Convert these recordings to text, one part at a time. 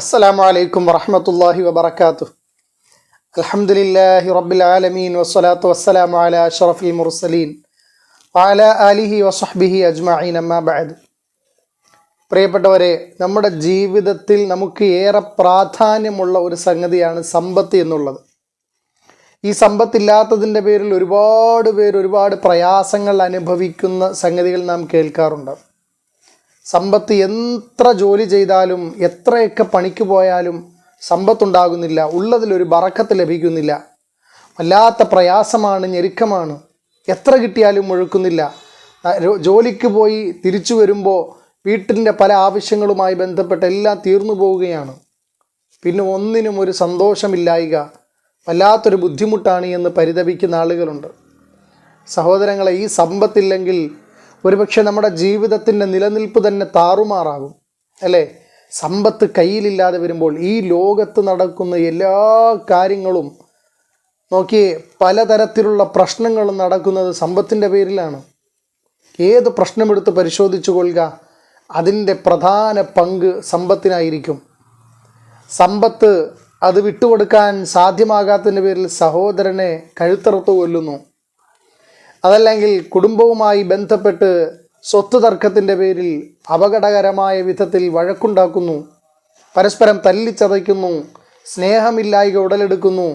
അസ്സലാമു അലൈക്കും വറഹമത്തല്ലാഹി വബർക്കാത്തു അലഹമുല്ലാഹി റബ്ബിൽ ആലമീൻ വസ്സലാത്തു വസ്സലാമു അല അഷറഫുൽ മുർസലീൻ ആല അലിഹി വസഹ്ബിഹി അജ്മഈൻ അമ്മാബാദ് പ്രിയപ്പെട്ടവരെ നമ്മുടെ ജീവിതത്തിൽ നമുക്ക് ഏറെ പ്രാധാന്യമുള്ള ഒരു സംഗതിയാണ് സമ്പത്ത് എന്നുള്ളത്. ഈ സമ്പത്തില്ലാത്തതിന്റെ പേരിൽ ഒരുപാട് പേർ ഒരുപാട് പ്രയാസങ്ങൾ അനുഭവിക്കുന്ന സംഗതികൾ നാം കേൾക്കാറുണ്ട്. സമ്പത്ത് എത്ര ജോലി ചെയ്താലും എത്രയൊക്കെ പണിക്ക് പോയാലും സമ്പത്തുണ്ടാകുന്നില്ല. ഉള്ളതിലൊരു ബറക്കത്ത് ലഭിക്കുന്നില്ല. വല്ലാത്ത പ്രയാസമാണ് ഞെരുക്കമാണ്. എത്ര കിട്ടിയാലും മുഴുക്കുന്നില്ല. ജോലിക്ക് പോയി തിരിച്ചു വരുമ്പോൾ വീട്ടിന്റെ പല ആവശ്യങ്ങളുമായി ബന്ധപ്പെട്ട് എല്ലാം തീർന്നു പോവുകയാണ്. പിന്നെ ഒന്നിനും ഒരു സന്തോഷമില്ലായിക വല്ലാത്തൊരു ബുദ്ധിമുട്ടാണ് എന്ന് പരിതപിക്കുന്ന ആളുകളുണ്ട്. സഹോദരങ്ങളെ ഈ സമ്പത്തില്ലെങ്കിൽ ഒരുപക്ഷെ നമ്മുടെ ജീവിതത്തിന്റെ നിലനിൽപ്പ് തന്നെ താറുമാറാകും അല്ലേ? സമ്പത്ത് കയ്യിലില്ലാതെ വരുമ്പോൾ ഈ ലോകത്ത് നടക്കുന്ന എല്ലാ കാര്യങ്ങളും നോക്കി പലതരത്തിലുള്ള പ്രശ്നങ്ങളും നടക്കുന്നത് സമ്പത്തിന്റെ പേരിലാണ്. ഏത് പ്രശ്നമെടുത്ത് പരിശോധിച്ചു കൊള്ളുക അതിന്റെ പ്രധാന പങ്ക് സമ്പത്തിനായിരിക്കും. സമ്പത്ത് അത് വിട്ടുകൊടുക്കാൻ സാധ്യമാകാത്തതിന്റെ പേരിൽ സഹോദരനെ കഴുത്തറുത്ത് കൊല്ലുന്നു. അതല്ലെങ്കിൽ കുടുംബവുമായി ബന്ധപ്പെട്ട് സ്വത്ത് തർക്കത്തിന്റെ പേരിൽ അപകടകരമായ വിധത്തിൽ വഴക്കുണ്ടാക്കുന്നു. പരസ്പരം തല്ലിച്ചതയ്ക്കുന്നു. സ്നേഹമില്ലായ്ക ഉടലെടുക്കുന്നു.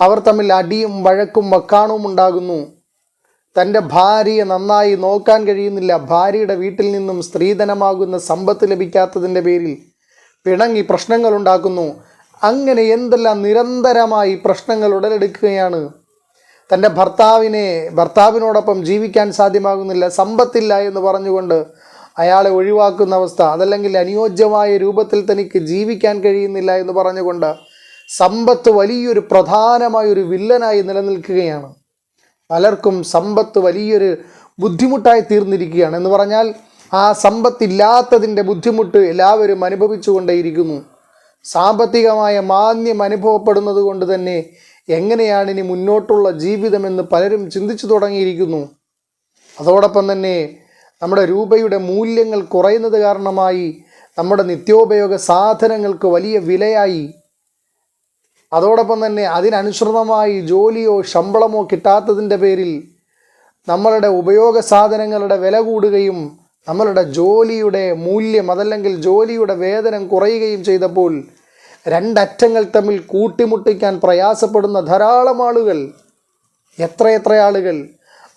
അവർ തമ്മിൽ അടിയും വഴക്കും വക്കാണവും ഉണ്ടാകുന്നു. തന്റെ ഭാര്യയെ നന്നായി നോക്കാൻ കഴിയുന്നില്ല. ഭാര്യയുടെ വീട്ടിൽ നിന്നും സ്ത്രീധനമാകുന്ന സമ്പത്ത് ലഭിക്കാത്തതിന്റെ പേരിൽ പിണങ്ങി പ്രശ്നങ്ങൾ ഉണ്ടാക്കുന്നു അങ്ങനെ എന്തെല്ലാം നിരന്തരമായി പ്രശ്നങ്ങൾ ഉടലെടുക്കുകയാണ് തന്റെ ഭർത്താവിനെ ഭർത്താവിനോടൊപ്പം ജീവിക്കാൻ സാധ്യമാകുന്നില്ല സമ്പത്തില്ല എന്ന് പറഞ്ഞുകൊണ്ട് അയാളെ ഒഴിവാക്കുന്ന അവസ്ഥ അതല്ലെങ്കിൽ അനുയോജ്യമായ രൂപത്തിൽ തനിക്ക് ജീവിക്കാൻ കഴിയുന്നില്ല എന്ന് പറഞ്ഞുകൊണ്ട് സമ്പത്ത് വലിയൊരു പ്രധാനമായൊരു വില്ലനായി നിലനിൽക്കുകയാണ്. പലർക്കും സമ്പത്ത് വലിയൊരു ബുദ്ധിമുട്ടായി തീർന്നിരിക്കുകയാണ് എന്ന് പറഞ്ഞാൽ ആ സമ്പത്തില്ലാത്തതിന്റെ ബുദ്ധിമുട്ട് എല്ലാവരും അനുഭവിച്ചുകൊണ്ടേയിരിക്കുന്നു. സാമ്പത്തികമായ മാന്യം അനുഭവപ്പെടുന്നത് കൊണ്ട് തന്നെ എങ്ങനെയാണ് ഇനി മുന്നോട്ടുള്ള ജീവിതമെന്ന് പലരും ചിന്തിച്ചു തുടങ്ങിയിരിക്കുന്നു. അതോടൊപ്പം തന്നെ നമ്മുടെ രൂപയുടെ മൂല്യങ്ങൾ കുറയുന്നത് കാരണമായി നമ്മുടെ നിത്യോപയോഗ സാധനങ്ങൾക്ക് വലിയ വിലയായി. അതോടൊപ്പം തന്നെ അതിനനുസൃതമായി ജോലിയോ ശമ്പളമോ കിട്ടാത്തതിന്റെ പേരിൽ നമ്മളുടെ ഉപയോഗ സാധനങ്ങളുടെ വില കൂടുകയും നമ്മളുടെ ജോലിയുടെ മൂല്യം അതല്ലെങ്കിൽ ജോലിയുടെ വേതനം കുറയുകയും ചെയ്തപ്പോൾ രണ്ടറ്റങ്ങൾ തമ്മിൽ കൂട്ടിമുട്ടിക്കാൻ പ്രയാസപ്പെടുന്ന ധാരാളം ആളുകൾ എത്രയെത്ര ആളുകൾ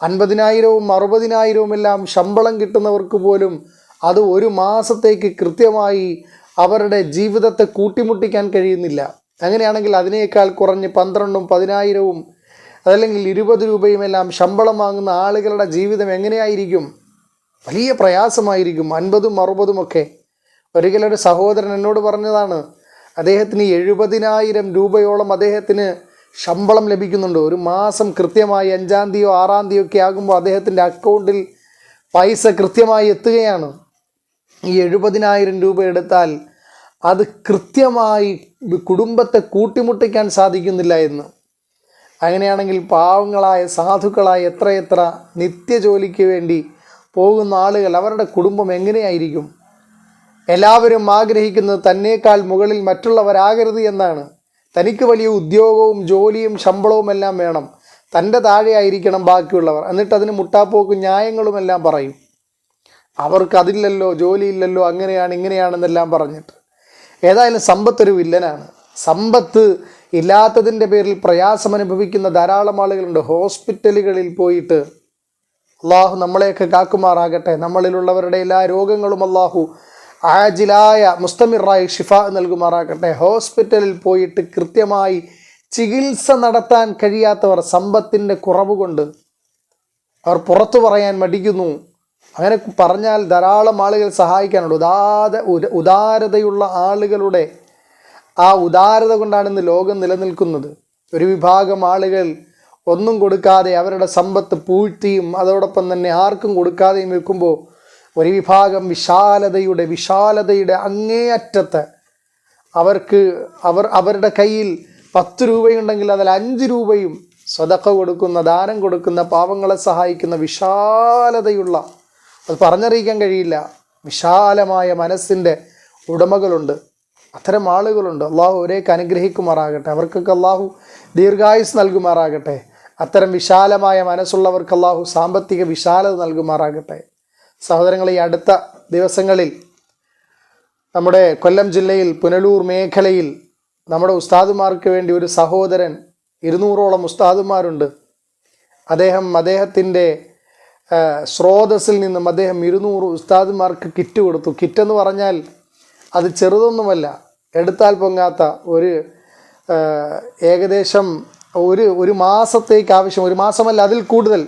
അൻപതിനായിരവും അറുപതിനായിരവും എല്ലാം ശമ്പളം കിട്ടുന്നവർക്ക് പോലും അത് ഒരു മാസത്തേക്ക് കൃത്യമായി അവരുടെ ജീവിതത്തെ കൂട്ടിമുട്ടിക്കാൻ കഴിയുന്നില്ല. അങ്ങനെയാണെങ്കിൽ അതിനേക്കാൾ കുറഞ്ഞ് പന്ത്രണ്ടും പതിനായിരവും അതല്ലെങ്കിൽ ഇരുപത് രൂപയും എല്ലാം ശമ്പളം വാങ്ങുന്ന ആളുകളുടെ ജീവിതം എങ്ങനെയായിരിക്കും? വലിയ പ്രയാസമായിരിക്കും. അൻപതും അറുപതും ഒക്കെ ഒരിക്കലൊരു സഹോദരൻ എന്നോട് പറഞ്ഞതാണ് അദ്ദേഹത്തിന് എഴുപതിനായിരം രൂപയോളം അദ്ദേഹത്തിന് ശമ്പളം ലഭിക്കുന്നുണ്ട്. ഒരു മാസം കൃത്യമായി അഞ്ചാം തീയതിയോ ആറാം തീയതിയോ ഒക്കെ ആകുമ്പോൾ അദ്ദേഹത്തിന്റെ അക്കൗണ്ടിൽ പൈസ കൃത്യമായി എത്തുകയാണ്. ഈ എഴുപതിനായിരം രൂപ എടുത്താൽ അത് കൃത്യമായി കുടുംബത്തെ കൂട്ടിമുട്ടിക്കാൻ സാധിക്കുന്നില്ല എന്ന്. അങ്ങനെയാണെങ്കിൽ പാവങ്ങളായ സാധുക്കളായ എത്രയെത്ര നിത്യജോലിക്ക് വേണ്ടി പോകുന്ന ആളുകൾ അവരുടെ കുടുംബം എങ്ങനെയായിരിക്കും? എല്ലാവരും ആഗ്രഹിക്കുന്നത് തന്നേക്കാൾ മുകളിൽ മറ്റുള്ളവരാകരുത് എന്നാണ്. തനിക്ക് വലിയ ഉദ്യോഗവും ജോലിയും ശമ്പളവും എല്ലാം വേണം. തന്റെ താഴെയായിരിക്കണം ബാക്കിയുള്ളവർ. എന്നിട്ട് അതിന് മുട്ടാപ്പോക്കും ന്യായങ്ങളുമെല്ലാം പറയും. അവർക്ക് അതില്ലല്ലോ ജോലിയില്ലല്ലോ അങ്ങനെയാണ് ഇങ്ങനെയാണെന്നെല്ലാം പറഞ്ഞിട്ട്. ഏതായാലും സമ്പത്ത് ഒരു വില്ലനാണ്. സമ്പത്ത് ഇല്ലാത്തതിന്റെ പേരിൽ പ്രയാസം അനുഭവിക്കുന്ന ധാരാളം ആളുകളുണ്ട്. ഹോസ്പിറ്റലുകളിൽ പോയിട്ട് അള്ളാഹു നമ്മളെയൊക്കെ കാക്കുമാറാകട്ടെ. നമ്മളിലുള്ളവരുടെ എല്ലാ രോഗങ്ങളും അള്ളാഹു ആജിലായ മുസ്തമിറായി ഷിഫ നൽകുമാറാകട്ടെ. ഹോസ്പിറ്റലിൽ പോയിട്ട് കൃത്യമായി ചികിത്സ നടത്താൻ കഴിയാത്തവർ സമ്പത്തിന്റെ കുറവ് കൊണ്ട് അവർ പുറത്തു പറയാൻ മടിക്കുന്നു. അങ്ങനെ പറഞ്ഞാൽ ധാരാളം ആളുകൾ സഹായിക്കാനുണ്ട്. ഉദാര ഉദ- ഉദാരതയുള്ള ആളുകളുടെ ആ ഉദാരത കൊണ്ടാണ് ഇന്ന് ലോകം നിലനിൽക്കുന്നത്. ഒരു വിഭാഗം ആളുകൾ ഒന്നും കൊടുക്കാതെ അവരുടെ സമ്പത്ത് പൂഴ്ത്തിയും അതോടൊപ്പം തന്നെ ആർക്കും കൊടുക്കാതെയും വെക്കുമ്പോൾ ഒരു വിഭാഗം വിശാലതയുടെ വിശാലതയുടെ അങ്ങേയറ്റത്ത് അവർക്ക് അവർ അവരുടെ കയ്യിൽ പത്ത് രൂപയുണ്ടെങ്കിൽ അതിൽ അഞ്ച് രൂപയും സ്വതക്ക കൊടുക്കുന്ന ദാനം കൊടുക്കുന്ന പാവങ്ങളെ സഹായിക്കുന്ന വിശാലതയുള്ള അത് പറഞ്ഞറിയിക്കാൻ കഴിയില്ല വിശാലമായ മനസ്സിന്റെ ഉടമകളുണ്ട്. അത്തരം ആളുകളുണ്ട്. അള്ളാഹു ഒരേക്ക് അനുഗ്രഹിക്കുമാറാകട്ടെ. അവർക്കൊക്കെ അള്ളാഹു ദീർഘായുസ് നൽകുമാറാകട്ടെ. അത്തരം വിശാലമായ മനസ്സുള്ളവർക്ക് അള്ളാഹു സാമ്പത്തിക വിശാലത നൽകുമാറാകട്ടെ. സഹോദരങ്ങളെ ഈ അടുത്ത ദിവസങ്ങളിൽ നമ്മുടെ കൊല്ലം ജില്ലയിൽ പുനലൂർ മേഖലയിൽ നമ്മുടെ ഉസ്താദുമാർക്ക് വേണ്ടി ഒരു സഹോദരൻ ഇരുന്നൂറോളം ഉസ്താദുമാരുണ്ട്. അദ്ദേഹം അദ്ദേഹത്തിന്റെ സ്രോതസ്സിൽ നിന്നും അദ്ദേഹം ഇരുന്നൂറ് ഉസ്താദുമാർക്ക് കിറ്റ് കൊടുത്തു. കിറ്റ് എന്ന് പറഞ്ഞാൽ അത് ചെറുതൊന്നുമല്ല എടുത്താൽ പൊങ്ങാത്ത ഒരു ഏകദേശം ഒരു ഒരു മാസത്തേക്ക് ആവശ്യം ഒരു മാസമല്ല അതിൽ കൂടുതൽ.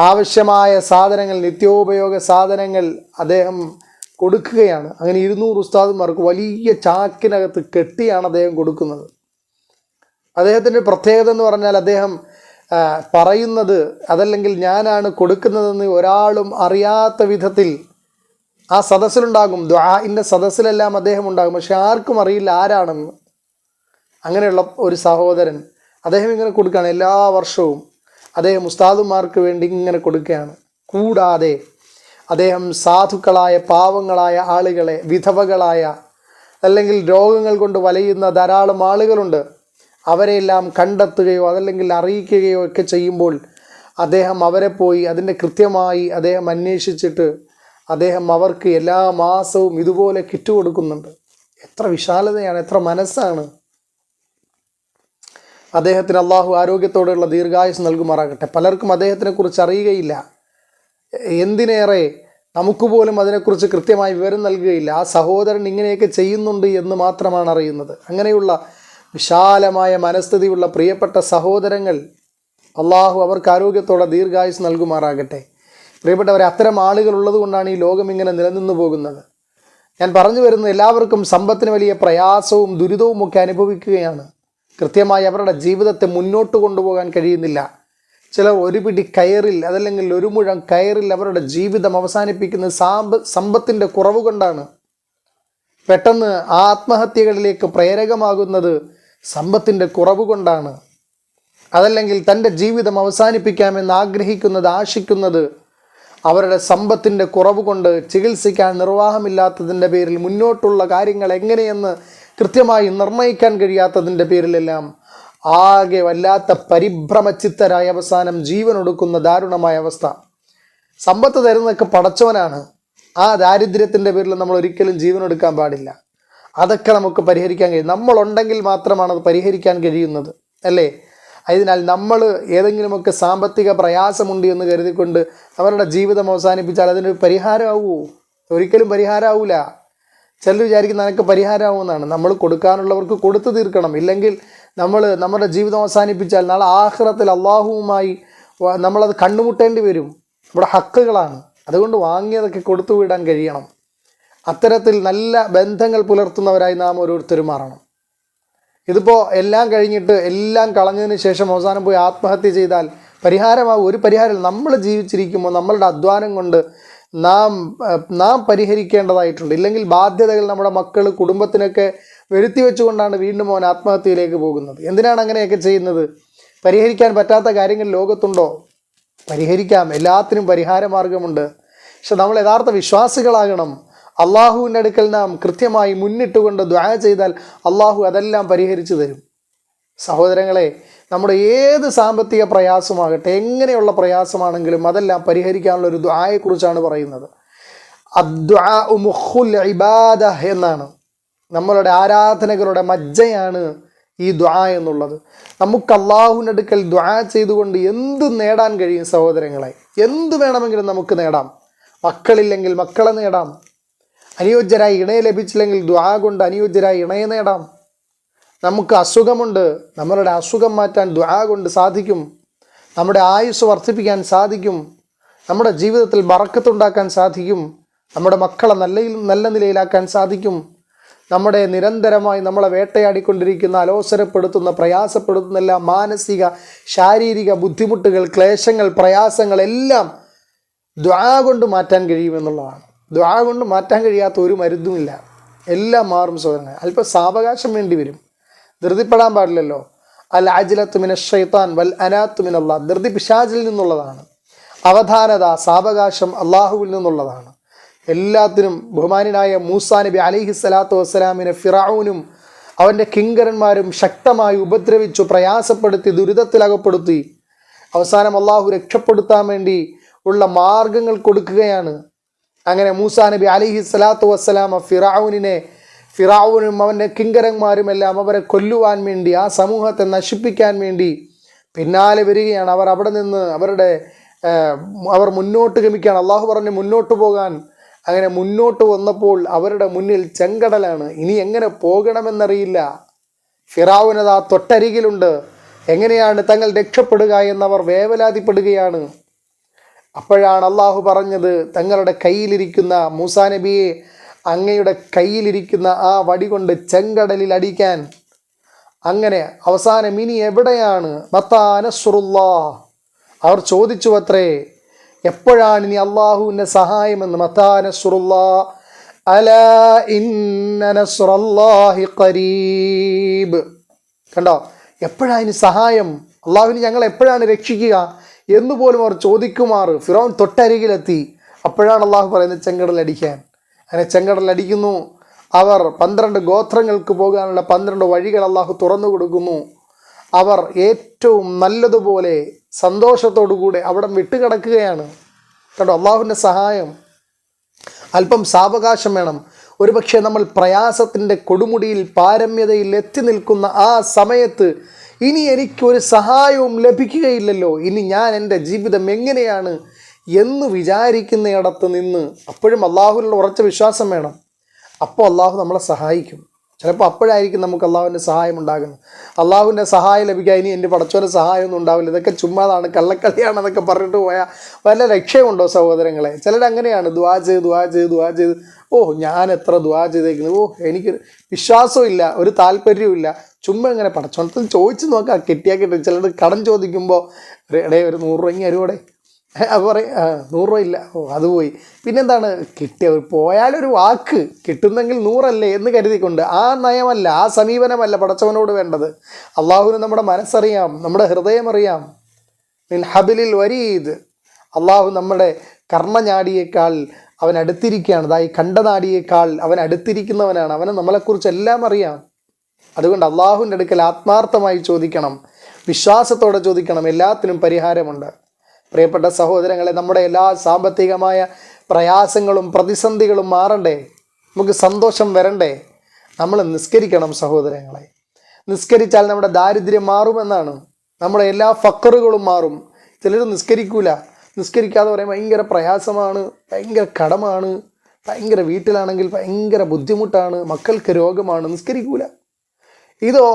ആവശ്യമായ സാധനങ്ങൾ നിത്യോപയോഗ സാധനങ്ങൾ അദ്ദേഹം കൊടുക്കുകയാണ്. അങ്ങനെ ഇരുന്നൂറ് ഉസ്താദുമാർക്ക് വലിയ ചാക്കിനകത്ത് കെട്ടിയാണ് അദ്ദേഹം കൊടുക്കുന്നത്. അദ്ദേഹത്തിന്റെ പ്രത്യേകത എന്ന് പറഞ്ഞാൽ അദ്ദേഹം പറയുന്നത് അതല്ലെങ്കിൽ ഞാനാണ് കൊടുക്കുന്നതെന്ന് ഒരാളും അറിയാത്ത വിധത്തിൽ ആ സദസ്സിലുണ്ടാകും. ദ്വാഇന്റെ സദസ്സിലെല്ലാം അദ്ദേഹം ഉണ്ടാകും. പക്ഷെ ആർക്കും അറിയില്ല ആരാണെന്ന്. അങ്ങനെയുള്ള ഒരു സഹോദരൻ അദ്ദേഹം ഇങ്ങനെ കൊടുക്കുകയാണ് എല്ലാ വർഷവും. അദ്ദേഹം ഉസ്താദുമാർക്ക് വേണ്ടി ഇങ്ങനെ കൊടുക്കുകയാണ്. കൂടാതെ അദ്ദേഹം സാധുക്കളായ പാവങ്ങളായ ആളുകളെ വിധവകളായ അല്ലെങ്കിൽ രോഗങ്ങൾ കൊണ്ട് വലയുന്ന ധാരാളം ആളുകളുണ്ട്. അവരെയെല്ലാം കണ്ടെത്തുകയോ അതല്ലെങ്കിൽ അറിയിക്കുകയോ ഒക്കെ ചെയ്യുമ്പോൾ അദ്ദേഹം അവരെ പോയി അതിന്റെ കൃത്യമായി അദ്ദേഹം അന്വേഷിച്ചിട്ട് അദ്ദേഹം അവർക്ക് എല്ലാ മാസവും ഇതുപോലെ കിറ്റ് കൊടുക്കുന്നുണ്ട്. എത്ര വിശാലതയാണ് എത്ര മനസ്സാണ്. അദ്ദേഹത്തിന് അള്ളാഹു ആരോഗ്യത്തോടെയുള്ള ദീർഘായുസ് നൽകുമാറാകട്ടെ. പലർക്കും അദ്ദേഹത്തിനെ കുറിച്ച് അറിയുകയില്ല. എന്തിനേറെ നമുക്ക് പോലും അതിനെക്കുറിച്ച് കൃത്യമായി വിവരം നൽകുകയില്ല. ആ സഹോദരൻ ഇങ്ങനെയൊക്കെ ചെയ്യുന്നുണ്ട് എന്ന് മാത്രമാണ് അറിയുന്നത്. അങ്ങനെയുള്ള വിശാലമായ മനസ്ഥിതിയുള്ള പ്രിയപ്പെട്ട സഹോദരങ്ങൾ അള്ളാഹു അവർക്ക് ആരോഗ്യത്തോടെ ദീർഘായുസ് നൽകുമാറാകട്ടെ. പ്രിയപ്പെട്ടവരെ അത്തരം ആളുകൾ ഉള്ളതുകൊണ്ടാണ് ഈ ലോകം ഇങ്ങനെ നിലനിന്നു പോകുന്നത്. ഞാൻ പറഞ്ഞു വരുന്നത് എല്ലാവർക്കും സമ്പത്തിന് വലിയ പ്രയാസവും ദുരിതവും ഒക്കെ അനുഭവിക്കുകയാണ്. കൃത്യമായി അവരുടെ ജീവിതത്തെ മുന്നോട്ട് കൊണ്ടുപോകാൻ കഴിയുന്നില്ല. ചിലർ ഒരു പിടി കയറിൽ അതല്ലെങ്കിൽ ഒരു മുഴം കയറിൽ അവരുടെ ജീവിതം അവസാനിപ്പിക്കുന്ന സാമ്പ സമ്പത്തിന്റെ കുറവ് കൊണ്ടാണ്. പെട്ടെന്ന് ആത്മഹത്യകളിലേക്ക് പ്രേരകമാകുന്നത് സമ്പത്തിന്റെ കുറവ് കൊണ്ടാണ്. അതല്ലെങ്കിൽ തന്റെ ജീവിതം അവസാനിപ്പിക്കാമെന്ന് ആഗ്രഹിക്കുന്നത് ആശിക്കുന്നത് അവരുടെ സമ്പത്തിന്റെ കുറവ് കൊണ്ട് ചികിത്സിക്കാൻ നിർവാഹമില്ലാത്തതിന്റെ പേരിൽ മുന്നോട്ടുള്ള കാര്യങ്ങൾ എങ്ങനെയെന്ന് കൃത്യമായി നിർണയിക്കാൻ കഴിയാത്തതിന്റെ പേരിലെല്ലാം ആകെ വല്ലാത്ത പരിഭ്രമചിത്തരായ അവസാനം ജീവൻ ഒടുക്കുന്ന ദാരുണമായ അവസ്ഥ. സമ്പത്ത് തരുന്നതൊക്കെ പടച്ചവനാണ്. ആ ദാരിദ്ര്യത്തിന്റെ പേരിൽ നമ്മൾ ഒരിക്കലും ജീവൻ എടുക്കാൻ പാടില്ല. അതൊക്കെ നമുക്ക് പരിഹരിക്കാൻ കഴിയും. നമ്മളുണ്ടെങ്കിൽ മാത്രമാണ് അത് പരിഹരിക്കാൻ കഴിയുന്നത് അല്ലേ? അതിനാൽ നമ്മൾ ഏതെങ്കിലുമൊക്കെ സാമ്പത്തിക പ്രയാസമുണ്ട് എന്ന് കരുതിക്കൊണ്ട് അവരുടെ ജീവിതം അവസാനിപ്പിച്ചാൽ അതിനൊരു പരിഹാരമാവുമോ? ഒരിക്കലും പരിഹാരമാവൂല. ചിലർ വിചാരിക്കുന്ന നിനക്ക് പരിഹാരമാവുമെന്നാണ്. നമ്മൾ കൊടുക്കാനുള്ളവർക്ക് കൊടുത്തു തീർക്കണം. ഇല്ലെങ്കിൽ നമ്മൾ നമ്മുടെ ജീവിതം അവസാനിപ്പിച്ചാൽ നാളെ ആഹ്റത്തിൽ അള്ളാഹുവുമായി നമ്മളത് കണ്ടുമുട്ടേണ്ടി വരും. നമ്മുടെ ഹക്കുകളാണ്. അതുകൊണ്ട് വാങ്ങിയതൊക്കെ കൊടുത്തു വിടാൻ കഴിയണം. അത്തരത്തിൽ നല്ല ബന്ധങ്ങൾ പുലർത്തുന്നവരായി നാം ഓരോരുത്തരും മാറണം. ഇതിപ്പോൾ എല്ലാം കഴിഞ്ഞിട്ട് എല്ലാം കളഞ്ഞതിന് ശേഷം അവസാനം പോയി ആത്മഹത്യ ചെയ്താൽ പരിഹാരമാകും ഒരു പരിഹാരം നമ്മൾ ജീവിച്ചിരിക്കുമ്പോൾ നമ്മളുടെ അധ്വാനം കൊണ്ട് നാം നാം പരിഹരിക്കേണ്ടതായിട്ടുണ്ട്. ഇല്ലെങ്കിൽ ബാധ്യതകൾ നമ്മുടെ മക്കൾ കുടുംബത്തിനൊക്കെ വരുത്തി വെച്ചുകൊണ്ടാണ് വീണ്ടും അവൻ ആത്മഹത്യയിലേക്ക് പോകുന്നത്. എന്തിനാണ് അങ്ങനെയൊക്കെ ചെയ്യുന്നത്? പരിഹരിക്കാൻ പറ്റാത്ത കാര്യങ്ങൾ ലോകത്തുണ്ടോ? പരിഹരിക്കാം. എല്ലാത്തിനും പരിഹാരമാർഗമുണ്ട്. പക്ഷെ നമ്മൾ യഥാർത്ഥ വിശ്വാസികളാകണം. അള്ളാഹുവിന്റെ അടുക്കൽ നാം കൃത്യമായി മുന്നിട്ടുകൊണ്ട് ദ്വാ ചെയ്താൽ അള്ളാഹു അതെല്ലാം പരിഹരിച്ചു തരും. സഹോദരങ്ങളെ നമ്മുടെ ഏത് സാമ്പത്തിക പ്രയാസമാകട്ടെ എങ്ങനെയുള്ള പ്രയാസമാണെങ്കിലും അതെല്ലാം പരിഹരിക്കാനുള്ള ഒരു ദ്വായെക്കുറിച്ചാണ് പറയുന്നത്. മുഖുൽ എന്നാണ്. നമ്മളുടെ ആരാധനകളുടെ മജ്ജയാണ് ഈ ദ്വാ എന്നുള്ളത്. നമുക്ക് അള്ളാഹുവിന്റെ അടുക്കൽ ദ്വാ ചെയ്തുകൊണ്ട് എന്ത് നേടാൻ കഴിയും സഹോദരങ്ങളെ? എന്ത് വേണമെങ്കിലും നമുക്ക് നേടാം. മക്കളില്ലെങ്കിൽ മക്കളെ നേടാം. അനുയോജ്യരായി ഇണയെ ലഭിച്ചില്ലെങ്കിൽ ദ്വാ കൊണ്ട് അനുയോജ്യരായി ഇണയെ നേടാം. നമുക്ക് അസുഖമുണ്ട് നമ്മളുടെ അസുഖം മാറ്റാൻ ദുആ കൊണ്ട് സാധിക്കും നമ്മുടെ ആയുസ് വർദ്ധിപ്പിക്കാൻ സാധിക്കും നമ്മുടെ ജീവിതത്തിൽ ബറക്കത്തുണ്ടാക്കാൻ സാധിക്കും നമ്മുടെ മക്കളെ നല്ല നല്ല നിലയിലാക്കാൻ സാധിക്കും നമ്മുടെ നിരന്തരമായി നമ്മളെ വേട്ടയാടിക്കൊണ്ടിരിക്കുന്ന അലോസരപ്പെടുത്തുന്ന പ്രയാസപ്പെടുത്തുന്ന എല്ലാ മാനസിക ശാരീരിക ബുദ്ധിമുട്ടുകൾ ക്ലേശങ്ങൾ പ്രയാസങ്ങൾ എല്ലാം ദ്വാ കൊണ്ട് മാറ്റാൻ കഴിയുമെന്നുള്ളതാണ് ദ്വാ കൊണ്ട് മാറ്റാൻ കഴിയാത്ത ഒരു മരുന്നുമില്ല. എല്ലാം മാറും സ്വരങ്ങൾ അല്പം സാവകാശം വേണ്ടി വരും. ധൃതിപ്പെടാൻ പാടില്ലല്ലോ. അൽ അജിലത്ത് മിന ഷൈത്താൻ വൽ അനാത്ത് മിനല്ല. ധൃതി പിശാചിൽ നിന്നുള്ളതാണ്. അവധാനത സാവകാശം അള്ളാഹുവിൽ നിന്നുള്ളതാണ്. എല്ലാത്തിനും ബഹുമാനായ മൂസാ നബി അലിഹി സ്വലാത്തു വസ്സലാമിനെ ഫിറാവുനും അവന്റെ കിങ്കരന്മാരും ശക്തമായി ഉപദ്രവിച്ചു പ്രയാസപ്പെടുത്തി ദുരിതത്തിലകപ്പെടുത്തി അവസാനം അള്ളാഹു രക്ഷപ്പെടുത്താൻ വേണ്ടി ഉള്ള മാർഗങ്ങൾ കൊടുക്കുകയാണ്. അങ്ങനെ മൂസാ നബി അലിഹി സ്വലാത്തു വസ്സലാമ ഫിറാവുനിനെ ഫിറാവുനും അവന്റെ കിങ്കരന്മാരും എല്ലാം അവരെ കൊല്ലുവാൻ വേണ്ടി ആ സമൂഹത്തെ നശിപ്പിക്കാൻ വേണ്ടി പിന്നാലെ വരികയാണ്. അവർ അവിടെ നിന്ന് അവരുടെ അവർ മുന്നോട്ട് ഗമിക്കുകയാണ്. അള്ളാഹു പറഞ്ഞ് മുന്നോട്ട് പോകാൻ. അങ്ങനെ മുന്നോട്ട് വന്നപ്പോൾ അവരുടെ മുന്നിൽ ചെങ്കടലാണ്. ഇനി എങ്ങനെ പോകണമെന്നറിയില്ല. ഫിറാവുനത് ആ തൊട്ടരികിലുണ്ട്. എങ്ങനെയാണ് തങ്ങൾ രക്ഷപ്പെടുക എന്നവർ വേവലാതിപ്പെടുകയാണ്. അപ്പോഴാണ് അള്ളാഹു പറഞ്ഞത് തങ്ങളുടെ കയ്യിലിരിക്കുന്ന മൂസാ നബിയെ അങ്ങയുടെ കയ്യിലിരിക്കുന്ന ആ വടി കൊണ്ട് ചെങ്കടലിൽ അടിക്കാൻ. അങ്ങനെ അവസാനം ഇനി എവിടെയാണ്? മത്താനസുറുല്ലാ അവർ ചോദിച്ചു അത്രേ എപ്പോഴാണ് ഇനി അള്ളാഹുവിന്റെ സഹായമെന്ന്? മത്താനസുറുല്ലാ അല ഇന്ന കരീബ് കണ്ടോ? എപ്പോഴാണ് ഇനി സഹായം? അള്ളാഹുവിന് ഞങ്ങൾ എപ്പോഴാണ് രക്ഷിക്കുക? എന്ന് പോലും അവർ ചോദിക്കുമാറ്. ഫിറോൻ തൊട്ടരികിലെത്തി. അപ്പോഴാണ് അള്ളാഹു പറയുന്നത് ചെങ്കടലടിക്കാൻ അങ്ങനെ ചെങ്കടലടിക്കുന്നു. അവർ പന്ത്രണ്ട് ഗോത്രങ്ങൾക്ക് പോകാനുള്ള പന്ത്രണ്ട് വഴികൾ അള്ളാഹു തുറന്നു കൊടുക്കുന്നു. അവർ ഏറ്റവും നല്ലതുപോലെ സന്തോഷത്തോടുകൂടെ അവിടെ വിട്ടുകിടക്കുകയാണ് കേട്ടോ അള്ളാഹുവിന്റെ സഹായം. അല്പം സാവകാശം വേണം. ഒരുപക്ഷെ നമ്മൾ പ്രയാസത്തിന്റെ കൊടുമുടിയിൽ പാരമ്യതയിൽ എത്തി നിൽക്കുന്ന ആ സമയത്ത് ഇനി എനിക്കൊരു സഹായവും ലഭിക്കുകയില്ലല്ലോ. ഇനി ഞാൻ എന്റെ ജീവിതം എങ്ങനെയാണ് എന്ന് വിചാരിക്കുന്നയിടത്ത് നിന്ന് അപ്പോഴും അള്ളാഹുവിനുള്ള ഉറച്ച വിശ്വാസം വേണം. അപ്പോൾ അള്ളാഹു നമ്മളെ സഹായിക്കും. ചിലപ്പോൾ അപ്പോഴായിരിക്കും നമുക്ക് അള്ളാഹുവിന്റെ സഹായം ഉണ്ടാകുന്നത്. അള്ളാഹുവിന്റെ സഹായം ലഭിക്കാൻ ഇനി എന്റെ പടച്ചോന്റെ സഹായമൊന്നും ഉണ്ടാവില്ല. ഇതൊക്കെ ചുമ്മാതാണ് കള്ളക്കളിയാണെന്നൊക്കെ പറഞ്ഞിട്ട് പോയാൽ വല്ല രക്ഷയുണ്ടോ സഹോദരങ്ങളെ? ചിലർ അങ്ങനെയാണ് ദുവാ ചെയ്ത് ദ്വാ ചെയ്ത് ദ്വാ ചെയ്ത്. ഓ ഞാൻ എത്ര ദ്വാ ചെയ്തേക്കുന്നത്? ഓ എനിക്ക് വിശ്വാസവും ഇല്ല ഒരു താല്പര്യവും ഇല്ല. ചുമ്മാ ഇങ്ങനെ പടച്ചോണത്തിൽ ചോദിച്ചു നോക്കാം കിട്ടിയാൽ കിട്ടും. ചിലർ കടം ചോദിക്കുമ്പോൾ എടേ ഒരു നൂറ് രൂപ അരുവടെ അപ്പോൾ പറയും നൂറ് രൂപ ഇല്ല. ഓ അത് പോയി. പിന്നെന്താണ്? കിട്ടിയ പോയാലൊരു വാക്ക് കിട്ടുന്നെങ്കിൽ നൂറല്ലേ എന്ന് കരുതിക്കൊണ്ട് ആ നയമല്ല ആ സമീപനമല്ല പടച്ചവനോട് വേണ്ടത്. അള്ളാഹുവിന് നമ്മുടെ മനസ്സറിയാം നമ്മുടെ ഹൃദയം അറിയാം മിൻ ഹബിലിൽ വരീദ്. അള്ളാഹു നമ്മുടെ കർമ്മനാടിയേക്കാൾ അവൻ അടുത്തിരിക്കുകയാണ്. അതായി കണ്ട നാടിയേക്കാൾ അവൻ അടുത്തിരിക്കുന്നവനാണ്. അവന് നമ്മളെക്കുറിച്ച് എല്ലാം അറിയാം. അതുകൊണ്ട് അള്ളാഹുവിന്റെ അടുക്കൽ ആത്മാർത്ഥമായി ചോദിക്കണം. വിശ്വാസത്തോടെ ചോദിക്കണം. എല്ലാത്തിനും പരിഹാരമുണ്ട്. പ്രിയപ്പെട്ട സഹോദരങ്ങളെ നമ്മുടെ എല്ലാ സാമ്പത്തികമായ പ്രയാസങ്ങളും പ്രതിസന്ധികളും മാറണ്ടേ? നമുക്ക് സന്തോഷം വരണ്ടേ? നമ്മൾ നിസ്കരിക്കണം സഹോദരങ്ങളെ. നിസ്കരിച്ചാൽ നമ്മുടെ ദാരിദ്ര്യം മാറുമെന്നാണ്. നമ്മുടെ എല്ലാ ഫക്കറുകളും മാറും. ചിലർ നിസ്കരിക്കൂല. നിസ്കരിക്കാതെ പറയും ഭയങ്കര പ്രയാസമാണ് ഭയങ്കര കടമാണ് ഭയങ്കര വീട്ടിലാണെങ്കിൽ ഭയങ്കര ബുദ്ധിമുട്ടാണ് മക്കൾക്ക് രോഗമാണ് നിസ്കരിക്കൂല. ഇതോ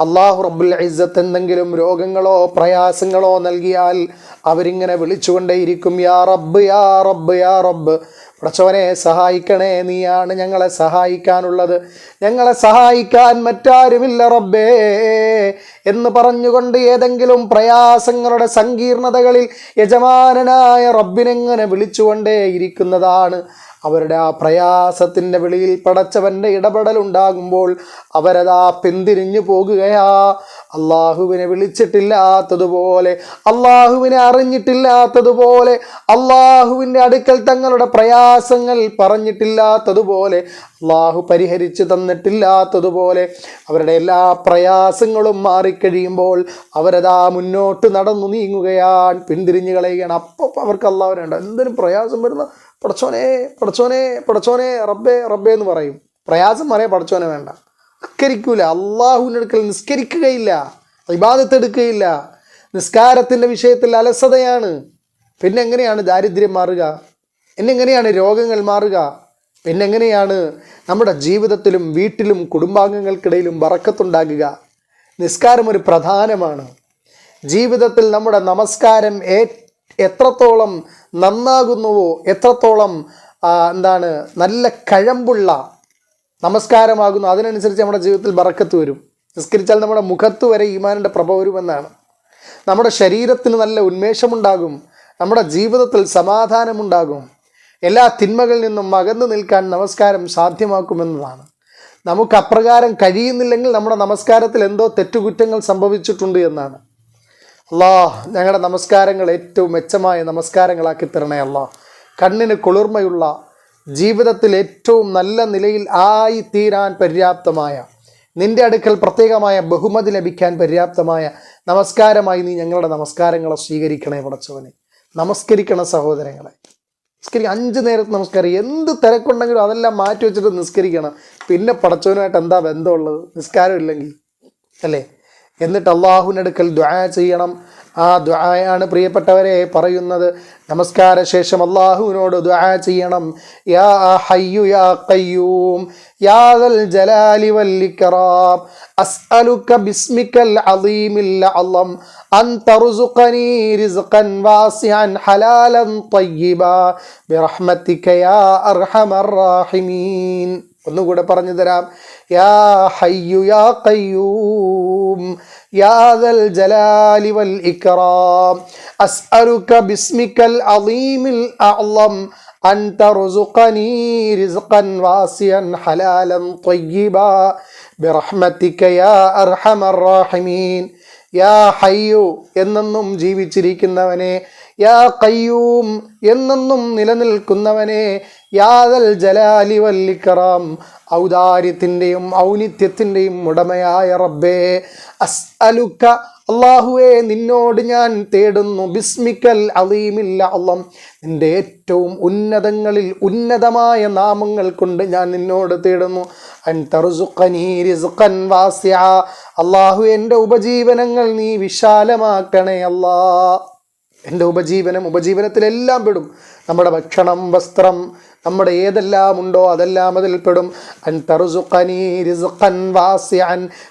അള്ളാഹു റബ്ബുൽ ഇസ്സത്ത് എന്തെങ്കിലും രോഗങ്ങളോ പ്രയാസങ്ങളോ നൽകിയാൽ അവരിങ്ങനെ വിളിച്ചുകൊണ്ടേയിരിക്കും യാ റബ്ബ് യാ റബ്ബ് യാ റബ്ബ് പ്രച്ചവനെ സഹായിക്കണേ നീയാണ് ഞങ്ങളെ സഹായിക്കാനുള്ളത്. ഞങ്ങളെ സഹായിക്കാൻ മറ്റാരുമില്ല റബ്ബേ എന്ന് പറഞ്ഞുകൊണ്ട് ഏതെങ്കിലും പ്രയാസങ്ങളുടെ സങ്കീർണതകളിൽ യജമാനനായ റബ്ബിനെങ്ങനെ വിളിച്ചുകൊണ്ടേ ഇരിക്കുന്നതാണ് അവരുടെ ആ പ്രയാസത്തിന്റെ വെളിയിൽ പടച്ചവന്റെ ഇടപെടലുണ്ടാകുമ്പോൾ അവരതാ പിന്തിരിഞ്ഞു പോകുകയാ. അള്ളാഹുവിനെ വിളിച്ചിട്ടില്ലാത്തതുപോലെ അള്ളാഹുവിനെ അറിഞ്ഞിട്ടില്ലാത്തതുപോലെ അള്ളാഹുവിന്റെ അടുക്കൽ തങ്ങളുടെ പ്രയാസങ്ങൾ പറഞ്ഞിട്ടില്ലാത്തതുപോലെ അള്ളാഹു പരിഹരിച്ചു തന്നിട്ടില്ലാത്തതുപോലെ അവരുടെ എല്ലാ പ്രയാസങ്ങളും മാറിക്കഴിയുമ്പോൾ അവരതാ മുന്നോട്ട് നടന്നു നീങ്ങുകയാണ് പിന്തിരിഞ്ഞു കളയുകയാണ്. അപ്പോൾ അവർക്ക് അള്ളാഹുനുണ്ട് എന്തിനും പ്രയാസം വരുന്ന പടച്ചോനെ പടച്ചോനെ പടച്ചോനെ റബ്ബേ റബ്ബേ എന്ന് പറയും. പ്രയാസം പറയാൻ പടച്ചോനെ വേണ്ട. നിസ്കരിക്കൂല അള്ളാഹുവിന്റെ അടുക്കൽ നിസ്കരിക്കുകയില്ല. ഇബാദത്ത് എടുക്കുകയില്ല. നിസ്കാരത്തിന്റെ വിഷയത്തിൽ അലസതയാണ്. പിന്നെ എങ്ങനെയാണ് ദാരിദ്ര്യം മാറുക? എന്നെങ്ങനെയാണ് രോഗങ്ങൾ മാറുക? പിന്നെങ്ങനെയാണ് നമ്മുടെ ജീവിതത്തിലും വീട്ടിലും കുടുംബാംഗങ്ങൾക്കിടയിലും വറക്കത്തുണ്ടാകുക? നിസ്കാരം ഒരു പ്രധാനമാണ്. ജീവിതത്തിൽ നമ്മുടെ നമസ്കാരം എത്രത്തോളം നന്നാകുന്നുവോ? എത്രത്തോളം എന്താണ് നല്ല കഴമ്പുള്ള നമസ്കാരമാകുന്നു. അതിനനുസരിച്ച് നമ്മുടെ ജീവിതത്തിൽ ബറക്കത്ത് വരും. നിസ്കരിച്ചാൽ നമ്മുടെ മുഖത്ത് വരെ ഈമാനിന്റെ പ്രഭ വരുമെന്നാണ്. നമ്മുടെ ശരീരത്തിന് നല്ല ഉന്മേഷമുണ്ടാകും. നമ്മുടെ ജീവിതത്തിൽ സമാധാനമുണ്ടാകും. എല്ലാ തിന്മകളിൽ നിന്നും അകന്നു നിൽക്കാൻ നമസ്കാരം സാധ്യമാക്കുമെന്നതാണ്. നമുക്ക് അപ്രകാരം കഴിയുന്നില്ലെങ്കിൽ നമ്മുടെ നമസ്കാരത്തിൽ എന്തോ തെറ്റുകുറ്റങ്ങൾ സംഭവിച്ചിട്ടുണ്ട് എന്നാണ്. അല്ലാ ഞങ്ങളുടെ നമസ്കാരങ്ങൾ ഏറ്റവും മെച്ചമായ നമസ്കാരങ്ങളാക്കി തരണേ അല്ലാ കണ്ണിന് കുളിർമയുള്ള ജീവിതത്തിൽ ഏറ്റവും നല്ല നിലയിൽ ആയി തീരാൻ പര്യാപ്തമായ നിന്റെ അടുക്കൽ പ്രത്യേകമായ ബഹുമതി ലഭിക്കാൻ പര്യാപ്തമായ നമസ്കാരമായി നീ ഞങ്ങളുടെ നമസ്കാരങ്ങളെ സ്വീകരിക്കണേ പടച്ചവനെ. നമസ്കരിക്കണ സഹോദരങ്ങളെ. നിസ്കരി അഞ്ച് നേരത്തെ നമസ്കാരം. എന്ത് തിരക്കുണ്ടെങ്കിലും അതെല്ലാം മാറ്റി വെച്ചിട്ട് നിസ്കരിക്കണം. പിന്നെ പടച്ചവനുമായിട്ട് എന്താ ബന്ധമുള്ളത്? നിസ്കാരം ഇല്ലെങ്കിൽ. അല്ലേ? എന്നിട്ട് അള്ളാഹുവിനടുക്കൽ ദുആ ചെയ്യണം. ആ ദുആയാണ് പ്രിയപ്പെട്ടവരെ പറയുന്നത്. നമസ്കാര ശേഷം അള്ളാഹുവിനോട് ദ്വാ ചെയ്യണം. യാ ഹയ്യു യാ ഖയ്യൂം യാ ദൽ ജലാലി വൽ ഇക്രാം അസ്അലുക ബിസ്മിക്കൽ അളീമിൽ അലം അൻ തർസുഖനി റിസ്ഖൻ വാസിഅൻ ഹലാലൻ തയ്യിബ ബിറഹ്മതിക യാ അർഹമർ റഹീമീൻ. ഒന്നുകൂടെ പറഞ്ഞു തരാം. യാ ഹയ്യു യാ കയ്യൂം യാ ദൽ ജലാലി വൽ ഇക്റാം അസ്അലുക ബിസ്മിക്കൽ അളീമിൽ അഅ്ലം അൻ തർസുഖനി റിസ്ഖൻ വാസിയൻ ഹലാലൻ ത്വയ്യിബ ബിറഹ്മതിക യാ അർഹമർ റഹീമീൻ. യാ ഹയ്യു എന്നെന്നും ജീവിച്ചിരിക്കുന്നവനേ യാ കയ്യൂം എന്നെന്നും നിലനിൽക്കുന്നവനെ യാദൽ ജലാലി വല്ലിക്കറാം ഔദാര്യത്തിന്റെയും ഔന്നിത്യത്തിന്റെയും ഉടമയായ റബ്ബേ. അസ് അലുക്ക അള്ളാഹുവെ നിന്നോട് ഞാൻ തേടുന്നു. ബിസ്മിക്കൽ അലീമില്ല അള്ളം നിന്റെ ഏറ്റവും ഉന്നതങ്ങളിൽ ഉന്നതമായ നാമങ്ങൾ കൊണ്ട് ഞാൻ നിന്നോട് തേടുന്നു. അൻ തറുസുഖനീ റിസ്ഖൻ വാസിയ അള്ളാഹു എന്റെ ഉപജീവനങ്ങൾ നീ വിശാലമാക്കണേ അല്ലാ. എന്റെ ഉപജീവനം ഉപജീവനത്തിലെല്ലാം പെടും. നമ്മുടെ ഭക്ഷണം വസ്ത്രം നമ്മുടെ ഏതെല്ലാം ഉണ്ടോ അതെല്ലാം അതിൽ പെടും. അൻ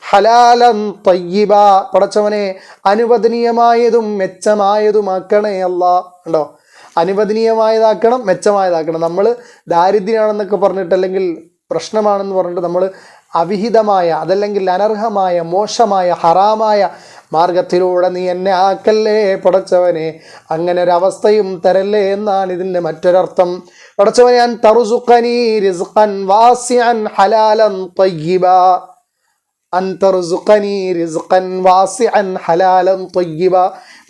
ഹലാലൻ തയ്യിബ. പടച്ചവനെ അനുവദനീയമായതും മെച്ചമായതുമാക്കണേ അല്ല. ഉണ്ടോ അനുവദനീയമായതാക്കണം മെച്ചമായതാക്കണം. നമ്മൾ ദാരിദ്ര്യമാണെന്നൊക്കെ പറഞ്ഞിട്ട് അല്ലെങ്കിൽ പ്രശ്നമാണെന്ന് പറഞ്ഞിട്ട് നമ്മൾ അവിഹിതമായ അതല്ലെങ്കിൽ അനർഹമായ മോശമായ ഹറാമായ മാർഗത്തിലൂടെ നീ എന്നെ ആക്കല്ലേ പടച്ചവനെ. അങ്ങനെ ഒരവസ്ഥയും തരല്ലേ എന്നാണ് ഇതിന്റെ മറ്റൊരർത്ഥം. പടച്ചവനെ ഞാൻ തറുസുഖനി റിസ്ഖൻ വാസിയൻ ഹലാലൻ തയ്യിബ. അൻ തറുസുഖനി റിസ്ഖൻ വാസിയൻ ഹലാലൻ തയ്യിബ.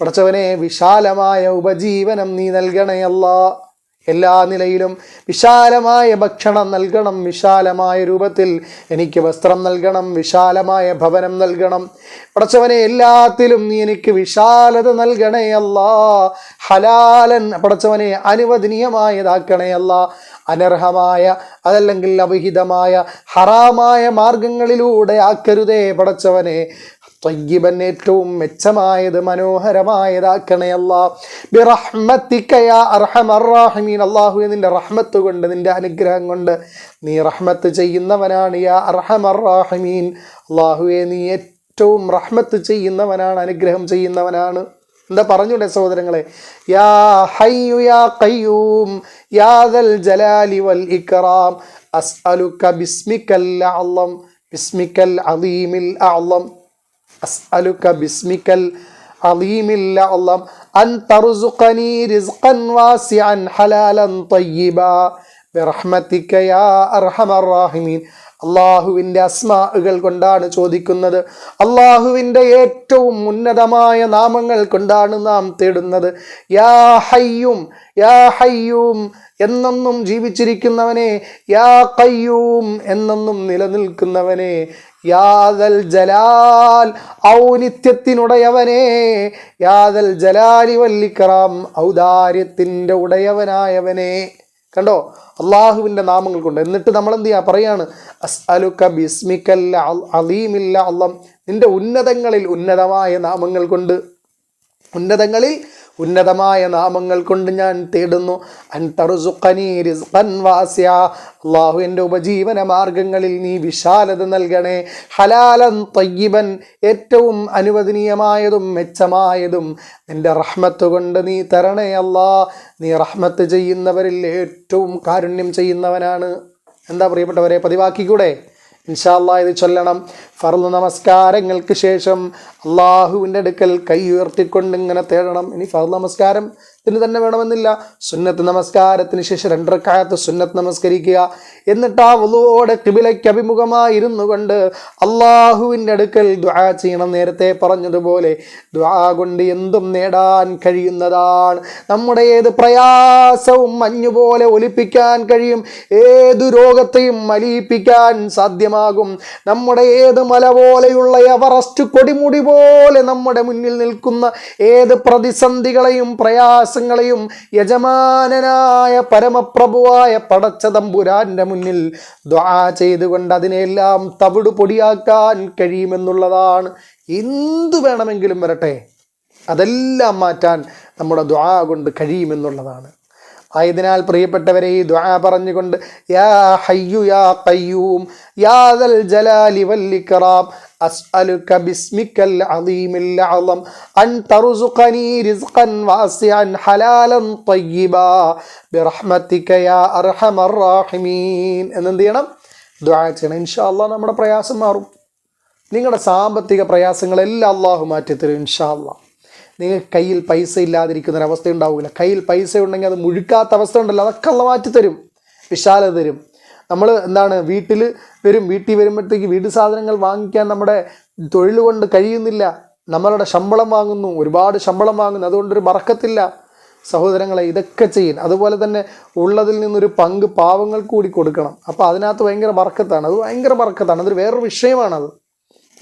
പടച്ചവനെ വിശാലമായ ഉപജീവനം നീ നൽകണേ അല്ലാ എല്ലാ നിലയിലും വിശാലമായ ഭക്ഷണം നൽകണം. വിശാലമായ രൂപത്തിൽ എനിക്ക് വസ്ത്രം നൽകണം. വിശാലമായ ഭവനം നൽകണം. പടച്ചവനെ എല്ലാത്തിലും നീ എനിക്ക് വിശാലത നൽകണേ അല്ലാ. ഹലാലൻ പടച്ചവനെ അനുവദനീയമായതാക്കണേ അല്ലാ. അനർഹമായ അതല്ലെങ്കിൽ അവിഹിതമായ ഹറാമായ മാർഗങ്ങളിലൂടെ ആക്കരുതേ പടച്ചവനെ. ത്വയ്യിബൻ ഏറ്റവും മെച്ചമായത് മനോഹരമായതാക്കണേ അല്ലാ. അർഹമർ അർഹമറാഹിമീൻ അള്ളാഹു നിന്റെ റഹ്മത്ത് കൊണ്ട് നിന്റെ അനുഗ്രഹം കൊണ്ട് നീ റഹ്മത്ത് ചെയ്യുന്നവനാണ് യാ അർഹമർ റാഹിമീൻ. അള്ളാഹുവെ നീ ഏറ്റവും റഹ്മത്ത് ചെയ്യുന്നവനാണ് അനുഗ്രഹം ചെയ്യുന്നവനാണ്. എന്താ പറഞ്ഞൂടെ സഹോദരങ്ങളെ? യാ ഹയ്യു യാ ഖയ്യൂം യാ ജലാലി വൽ ഇക്റാം അസ്അലുക ബിസ്മിക്കൽ അലീമിൽ അഅളം أسألك باسمك العظيم الأعظم أن ترزقني رزقا واسعا حلالا طيبا برحمتك يا أرحم الراحمين. അള്ളാഹുവിന്റെ അസ്മാകൾ കൊണ്ടാണ് ചോദിക്കുന്നത്. അള്ളാഹുവിന്റെ ഏറ്റവും ഉന്നതമായ നാമങ്ങൾ കൊണ്ടാണ് നാം തേടുന്നത്. യാ ഹയ്യും യാ ഹയ്യൂം എന്നെന്നും ജീവിച്ചിരിക്കുന്നവനെ യാ കയ്യൂം എന്നെന്നും നിലനിൽക്കുന്നവനെ യാദൽ ജലാൽ ഔനിത്യത്തിനുടയവനെ യാദൽ ജലാലി വല്ലിക്കറാം ഔദാര്യത്തിന്റെ ഉടയവനായവനെ. കണ്ടോ? അള്ളാഹുവിന്റെ നാമങ്ങൾ കൊണ്ട്. എന്നിട്ട് നമ്മൾ എന്ത് ചെയ്യുക പറയാണ് അലീമില്ല അള്ളം നിന്റെ ഉന്നതങ്ങളിൽ ഉന്നതമായ നാമങ്ങൾ കൊണ്ട്. ഉന്നതങ്ങളിൽ ഉന്നതമായ നാമങ്ങൾ കൊണ്ട് ഞാൻ തേടുന്നു. അള്ളാഹു എന്റെ ഉപജീവന മാർഗങ്ങളിൽ നീ വിശാലത നൽകണേ. ഹലാലൻ തയ്യിബൻ ഏറ്റവും അനുവദനീയമായതും മെച്ചമായതും നിന്റെ റഹ്മത്ത് കൊണ്ട് നീ തരണേ അല്ലാ നീ റഹ്മത്ത് ചെയ്യുന്നവരിൽ ഏറ്റവും കാരുണ്യം ചെയ്യുന്നവനാണ്. എന്താ പ്രിയപ്പെട്ടവരെ പതിവാക്കിക്കൂടെ? ഇൻഷാല്ലാ ഇത് ചൊല്ലണം. ഫർദ് നമസ്കാരങ്ങൾക്ക് ശേഷം അള്ളാഹുവിന്റെ അടുക്കൽ കൈ ഉയർത്തിക്കൊണ്ട് ഇങ്ങനെ തേടണം. ഇനി ഫർദ് നമസ്കാരം ത്തിന് തന്നെ വേണമെന്നില്ല. സുന്നത്ത് നമസ്കാരത്തിന് ശേഷം രണ്ടരക്കാലത്ത് സുന്നത്ത് നമസ്കരിക്കുക. എന്നിട്ട് ആ വലുവോടെ കിബിലയ്ക്ക് അഭിമുഖമായിരുന്നു കൊണ്ട് അള്ളാഹുവിന്റെ അടുക്കൽ ദ്വാ ചെയ്യണം നേരത്തെ പറഞ്ഞതുപോലെ ദ്വാ കൊണ്ട് എന്തും നേടാൻ കഴിയുന്നതാണ്. നമ്മുടെ ഏത് പ്രയാസവും മഞ്ഞുപോലെ ഒലിപ്പിക്കാൻ കഴിയും. ഏതു രോഗത്തെയും മലിയിപ്പിക്കാൻ സാധ്യമാകും. നമ്മുടെ ഏത് മല പോലെയുള്ള എവറസ്റ്റ് കൊടിമുടി പോലെ നമ്മുടെ മുന്നിൽ നിൽക്കുന്ന ഏത് പ്രതിസന്ധികളെയും പ്രയാസങ്ങളെയും യജമാനനായ പരമപ്രഭുവായ പടച്ച തമ്പുരാന്റെ മുന്നിൽ ദ്വാ ചെയ്തുകൊണ്ട് അതിനെല്ലാം തവിട് പൊടിയാക്കാൻ കഴിയുമെന്നുള്ളതാണ്. എന്തു വേണമെങ്കിലും വരട്ടെ? അതെല്ലാം മാറ്റാൻ നമ്മുടെ ദ്വാ കൊണ്ട് കഴിയുമെന്നുള്ളതാണ്. ആയതിനാൽ പ്രിയപ്പെട്ടവരെ ഈ ദ്വാ പറഞ്ഞുകൊണ്ട് യാ ഹയ്യു യാ ഖയ്യൂം യാ ജലാലി ഇക്റാം അസ്അലുക ബിസ്മിക്കൽ അളീമിൽ അളം അൻ തർസുഖനി റിസ്ഖൻ വാസിഅൻ ഹലാലൻ തയ്യിബാ ബിറഹ്മതിക യാ അർഹമർ റാഹിമീൻ. എന്നെന്ത് ചെയ്യണം? ഇൻഷാ അല്ലാഹ് നമ്മുടെ പ്രയാസം മാറും. നിങ്ങളുടെ സാമ്പത്തിക പ്രയാസങ്ങളെല്ലാം അള്ളാഹു മാറ്റിത്തരും ഇൻഷാ അല്ലാഹ് നിങ്ങൾക്ക് കയ്യിൽ പൈസ ഇല്ലാതിരിക്കുന്ന ഒരു അവസ്ഥ ഉണ്ടാവില്ല. കയ്യിൽ പൈസ ഉണ്ടെങ്കിൽ അത് മുഴുക്കാത്ത അവസ്ഥ ഉണ്ടല്ലോ. അതൊക്കെ അള്ള മാറ്റിത്തരും വിശാല തരും. നമ്മൾ എന്താണ് വീട്ടിൽ വരും വീട്ടിൽ വരുമ്പോഴത്തേക്ക് വീട് സാധനങ്ങൾ വാങ്ങിക്കാൻ നമ്മുടെ തൊഴിൽ കൊണ്ട് കഴിയുന്നില്ല. നമ്മളുടെ ശമ്പളം വാങ്ങുന്നു. ഒരുപാട് ശമ്പളം വാങ്ങുന്നു. അതുകൊണ്ടൊരു മറക്കത്തില്ല. സഹോദരങ്ങളെ ഇതൊക്കെ ചെയ്യും. അതുപോലെ തന്നെ ഉള്ളതിൽ നിന്നൊരു പങ്ക് പാവങ്ങൾ കൂടി കൊടുക്കണം. അപ്പോൾ അതിനകത്ത് ഭയങ്കര മറക്കത്താണ്. അത് ഭയങ്കര മറക്കത്താണ്. അതൊരു വേറൊരു വിഷയമാണത്.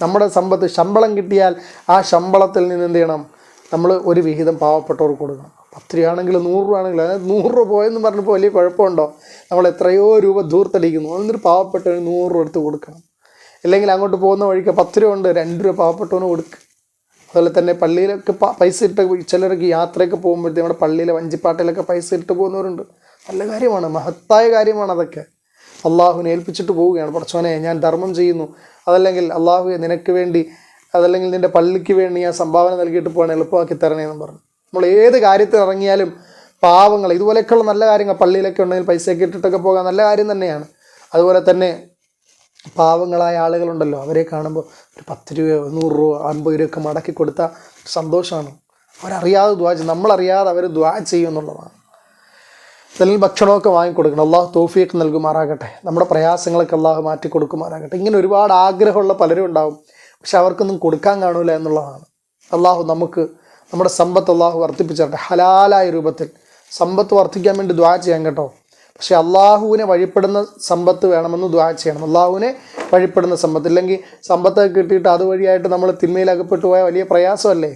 നമ്മുടെ സമ്പത്ത് ശമ്പളം കിട്ടിയാൽ ആ ശമ്പളത്തിൽ നിന്ന് എന്ത് ചെയ്യണം? നമ്മൾ ഒരു വിഹിതം പാവപ്പെട്ടവർക്ക് കൊടുക്കണം. പത്ത് രൂപയാണെങ്കിൽ നൂറ് രൂപ ആണെങ്കിൽ അതായത് നൂറ് രൂപ പോയെന്ന് പറഞ്ഞപ്പോൾ വലിയ കുഴപ്പമുണ്ടോ? നമ്മൾ എത്രയോ രൂപ ദൂർത്തടിക്കുന്നു. അതൊന്നൊരു പാവപ്പെട്ടവന് നൂറ് രൂപ എടുത്ത് കൊടുക്കണം. അല്ലെങ്കിൽ അങ്ങോട്ട് പോകുന്ന വഴിക്ക് പത്ത് രൂപ ഉണ്ട് രണ്ട് രൂപ പാവപ്പെട്ടവന് കൊടുക്കുക അതുപോലെ തന്നെ പള്ളിയിലൊക്കെ പൈസ ഇട്ട് ചിലർക്ക് യാത്രയൊക്കെ പോകുമ്പോഴത്തേക്കും നമ്മുടെ പള്ളിയിലെ വഞ്ചിപ്പാട്ടിലൊക്കെ പൈസ ഇട്ട് പോകുന്നവരുണ്ട്. നല്ല കാര്യമാണ് മഹത്തായ കാര്യമാണ് അതൊക്കെ. അള്ളാഹുവിനെ ഏൽപ്പിച്ചിട്ട് പോവുകയാണ്. പഠിച്ചോനെ ഞാൻ ധർമ്മം ചെയ്യുന്നു. അതല്ലെങ്കിൽ അള്ളാഹുവെ നിനക്ക് വേണ്ടി അതല്ലെങ്കിൽ നിന്റെ പള്ളിക്ക് വേണ്ടി ഞാൻ സംഭാവന നൽകിയിട്ട് പോകണം എളുപ്പമാക്കി തരണേ എന്ന് പറഞ്ഞു. നമ്മൾ ഏത് കാര്യത്തിൽ ഇറങ്ങിയാലും പാവങ്ങൾ ഇതുപോലെയൊക്കെയുള്ള നല്ല കാര്യങ്ങൾ പള്ളിയിലൊക്കെ ഉണ്ടെങ്കിൽ പൈസയൊക്കെ ഇട്ടിട്ടൊക്കെ പോകാൻ നല്ല കാര്യം തന്നെയാണ്. അതുപോലെ തന്നെ പാവങ്ങളായ ആളുകളുണ്ടല്ലോ അവരെ കാണുമ്പോൾ ഒരു പത്ത് രൂപയോ നൂറ് രൂപ അൻപത് രൂപയൊക്കെ മടക്കി കൊടുത്താൽ സന്തോഷമാണ്. അവരറിയാതെ ദ്വാ ചെയ്യും നമ്മളറിയാതെ അവർ ദ്വാ ചെയ്യും എന്നുള്ളതാണ്. അല്ലെങ്കിൽ ഭക്ഷണമൊക്കെ വാങ്ങിക്കൊടുക്കണം. അള്ളാഹു തോഫിയൊക്കെ നൽകുമാറാകട്ടെ. നമ്മുടെ പ്രയാസങ്ങളൊക്കെ അള്ളാഹു മാറ്റി കൊടുക്കുമാറാകട്ടെ ഇങ്ങനെ ഒരുപാട് ആഗ്രഹമുള്ള പലരും ഉണ്ടാവും. പക്ഷെ അവർക്കൊന്നും കൊടുക്കാൻ കാണൂല എന്നുള്ളതാണ്. അള്ളാഹു നമുക്ക് നമ്മുടെ സമ്പത്ത് അള്ളാഹു വർദ്ധിപ്പിച്ചിട്ടെ ഹലാലായ രൂപത്തിൽ സമ്പത്ത് വർദ്ധിക്കാൻ വേണ്ടി ദ്വാ ചെയ്യാൻ കേട്ടോ. പക്ഷെ അള്ളാഹുവിനെ വഴിപ്പെടുന്ന സമ്പത്ത് വേണമെന്ന് ദ്വാ ചെയ്യണം. അള്ളാഹുവിനെ വഴിപ്പെടുന്ന സമ്പത്ത്. ഇല്ലെങ്കിൽ സമ്പത്ത് കിട്ടിയിട്ട് അതുവഴിയായിട്ട് നമ്മൾ തിന്മയിൽ അകപ്പെട്ടു വലിയ പ്രയാസമല്ലേ?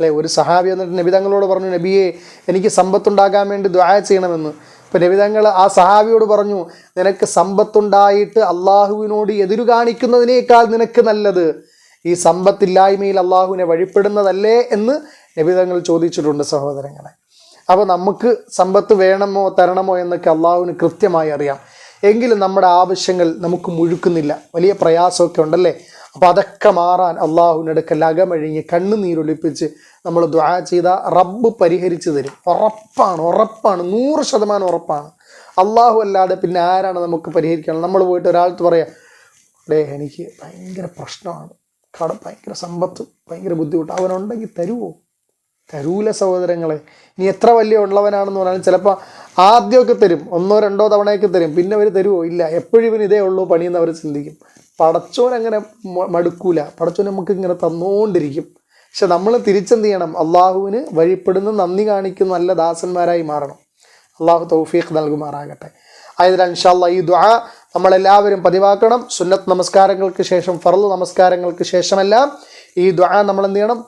അല്ലേ? ഒരു സഹാബി എന്നിട്ട് നബിതങ്ങളോട് പറഞ്ഞു നബിയെ എനിക്ക് സമ്പത്തുണ്ടാകാൻ വേണ്ടി ദ്വാ ചെയ്യണമെന്ന്. ഇപ്പം രവിതങ്ങൾ ആ സഹാബിയോട് പറഞ്ഞു നിനക്ക് സമ്പത്തുണ്ടായിട്ട് അള്ളാഹുവിനോട് എതിരു കാണിക്കുന്നതിനേക്കാൾ നിനക്ക് നല്ലത് ഈ സമ്പത്തില്ലായ്മയിൽ അള്ളാഹുവിനെ വഴിപ്പെടുന്നതല്ലേ? എന്ന് നബിതങ്ങൾ ചോദിച്ചിട്ടുണ്ട് സഹോദരങ്ങളെ. അപ്പോൾ നമുക്ക് സമ്പത്ത് വേണമോ തരണമോ എന്നൊക്കെ അള്ളാഹുവിന് കൃത്യമായി അറിയാം. എങ്കിലും നമ്മുടെ ആവശ്യങ്ങൾ നമുക്ക് മുഴുക്കുന്നില്ല. വലിയ പ്രയാസമൊക്കെ ഉണ്ടല്ലേ? അപ്പോൾ അതൊക്കെ മാറാൻ അള്ളാഹുവിനടുക്കൽ അകമഴിഞ്ഞ് കണ്ണുനീരൊലിപ്പിച്ച് നമ്മൾ ദ്വാ ചെയ്ത റബ്ബ് പരിഹരിച്ചു തരും. ഉറപ്പാണ് ഉറപ്പാണ്. നൂറ് ശതമാനം ഉറപ്പാണ്. അള്ളാഹു അല്ലാതെ പിന്നെ ആരാണ് നമുക്ക് പരിഹരിക്കണം നമ്മൾ പോയിട്ട് ഒരാൾക്ക് പറയാം ഡേ എനിക്ക് ഭയങ്കര പ്രശ്നമാണ്. കട ഭയങ്കര സമ്പത്ത് ഭയങ്കര ബുദ്ധിമുട്ട്. അവനുണ്ടെങ്കിൽ തരുമോ തരൂല സഹോദരങ്ങളെ. നീ എത്ര വലിയ ഉള്ളവനാണെന്ന് പറഞ്ഞാലും ചിലപ്പോൾ ആദ്യമൊക്കെ തരും. ഒന്നോ രണ്ടോ തവണയൊക്കെ തരും. പിന്നെ അവർ തരുമോ ഇല്ല. എപ്പോഴും ഇവന് ഇതേ ഉള്ളൂ പണിയെന്ന് അവർ ചിന്തിക്കും. പടച്ചോൻ അങ്ങനെ മടുക്കൂല. പടച്ചോൻ നമുക്ക് ഇങ്ങനെ തന്നുകൊണ്ടിരിക്കും പക്ഷെ നമ്മൾ തിരിച്ചെന്ത് ചെയ്യണം? അള്ളാഹുവിന് വഴിപ്പെടുന്ന നന്ദി കാണിക്കുന്ന നല്ല ദാസന്മാരായി മാറണം. അള്ളാഹു തൗഫീഖ് നൽകുമാറാകട്ടെ. ആയതിനാൽ ഇൻഷാല്ല ഈ ദ്വാ നമ്മളെല്ലാവരും പതിവാക്കണം. സുന്നത്ത് നമസ്കാരങ്ങൾക്ക് ശേഷം ഫർൾ നമസ്കാരങ്ങൾക്ക് ശേഷമെല്ലാം ഈ ദ്വാ നമ്മൾ എന്ത് ചെയ്യണം?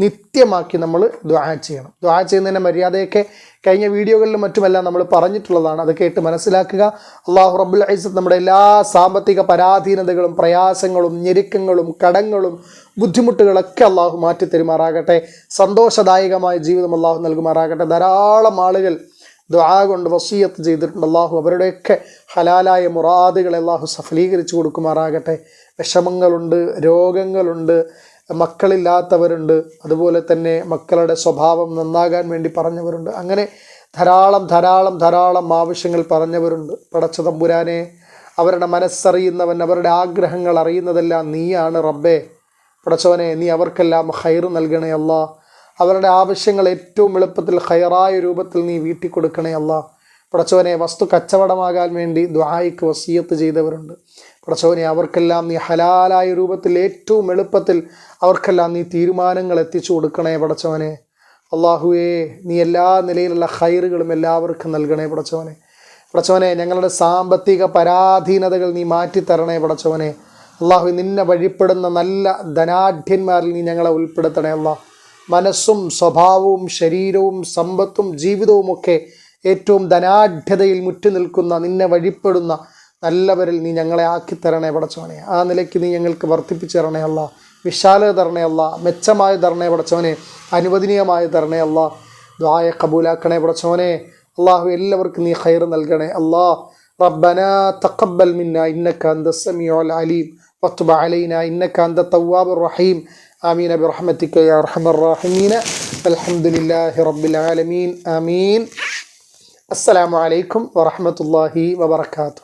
നിത്യമാക്കി നമ്മൾ ദ്വാ ചെയ്യണം. ദ്വാ ചെയ്യുന്നതിന്റെ മര്യാദയൊക്കെ കഴിഞ്ഞ വീഡിയോകളിലും മറ്റുമെല്ലാം നമ്മൾ പറഞ്ഞിട്ടുള്ളതാണ്. അത് കേട്ട് മനസ്സിലാക്കുക. അള്ളാഹു റബ്ബുൽ ഐസത്ത് നമ്മുടെ എല്ലാ സാമ്പത്തിക പരാധീനതകളും പ്രയാസങ്ങളും ഞെരുക്കങ്ങളും കടങ്ങളും ബുദ്ധിമുട്ടുകളൊക്കെ അള്ളാഹു മാറ്റി തരുമാറാകട്ടെ സന്തോഷദായകമായ ജീവിതം അള്ളാഹു നൽകുമാറാകട്ടെ. ധാരാളം ആളുകൾ ദ്വാ കൊണ്ട് വസീയത്ത് ചെയ്തിട്ടുണ്ട്. അള്ളാഹു അവരുടെയൊക്കെ ഹലാലായ മുറാദുകളെ അള്ളാഹു സഫലീകരിച്ചു കൊടുക്കുമാറാകട്ടെ. വിഷമങ്ങളുണ്ട് രോഗങ്ങളുണ്ട്. മക്കളില്ലാത്തവരുണ്ട്. അതുപോലെ തന്നെ മക്കളുടെ സ്വഭാവം നന്നാകാൻ വേണ്ടി പറഞ്ഞവരുണ്ട്. അങ്ങനെ ധാരാളം ധാരാളം ധാരാളം ആവശ്യങ്ങൾ പറഞ്ഞവരുണ്ട്. പടച്ച തമ്പുരാനെ അവരുടെ മനസ്സറിയുന്നവൻ അവരുടെ ആഗ്രഹങ്ങൾ അറിയുന്നതെല്ലാം നീയാണ് റബ്ബേ. പടച്ചവനെ നീ അവർക്കെല്ലാം ഹൈർ നൽകണേ അല്ല. അവരുടെ ആവശ്യങ്ങൾ ഏറ്റവും എളുപ്പത്തിൽ ഹൈറായ രൂപത്തിൽ നീ വീട്ടിക്കൊടുക്കണേ അല്ല. പടച്ചവനെ വസ്തു കച്ചവടമാകാൻ വേണ്ടി ദ്വായിക്ക് വസീയത്ത് ചെയ്തവരുണ്ട്. പടച്ചവനെ അവർക്കെല്ലാം നീ ഹലാലായ രൂപത്തിൽ ഏറ്റവും എളുപ്പത്തിൽ അവർക്കെല്ലാം നീ തീരുമാനങ്ങൾ എത്തിച്ചു കൊടുക്കണേ പടച്ചവനെ അള്ളാഹുവേ നീ എല്ലാ നിലയിലുള്ള ഹൈറുകളും എല്ലാവർക്കും നൽകണേ പടച്ചവനെ പടച്ചവനെ ഞങ്ങളുടെ സാമ്പത്തിക പരാധീനതകൾ നീ മാറ്റിത്തരണേ പടച്ചവനെ അള്ളാഹു നിന്നെ വഴിപ്പെടുന്ന നല്ല ധനാഢ്യന്മാരിൽ നീ ഞങ്ങളെ ഉൾപ്പെടുത്തണേ അള്ളാഹ് മനസ്സും സ്വഭാവവും ശരീരവും സമ്പത്തും ജീവിതവും ഒക്കെ ഏറ്റവും ധനാഢ്യതയിൽ മുറ്റി നിൽക്കുന്ന നിന്നെ വഴിപ്പെടുന്ന നല്ലവരിൽ നീ ഞങ്ങളെ ആക്കിത്തരണേ പടച്ചവനെ ആ നിലയ്ക്ക് നീ ഞങ്ങൾക്ക് വർദ്ധിപ്പിച്ചു തരണേ അല്ല വിശാലത തരണേ അല്ല മെച്ചമായ തരണേ പടച്ചവനെ അനുവദനീയമായ തരണേ അല്ല ദ്വായ കബൂലാക്കണേ പടച്ചവനെ അള്ളാഹു എല്ലാവർക്കും നീ ഖൈർ നൽകണേ അല്ലാ ربنا تقبل منا إنك أنت السميع العليم وتب علينا إنك أنت التواب الرحيم آمين برحمتك يا أرحم الراحمين الحمد لله رب العالمين آمين السلام عليكم ورحمة الله وبركاته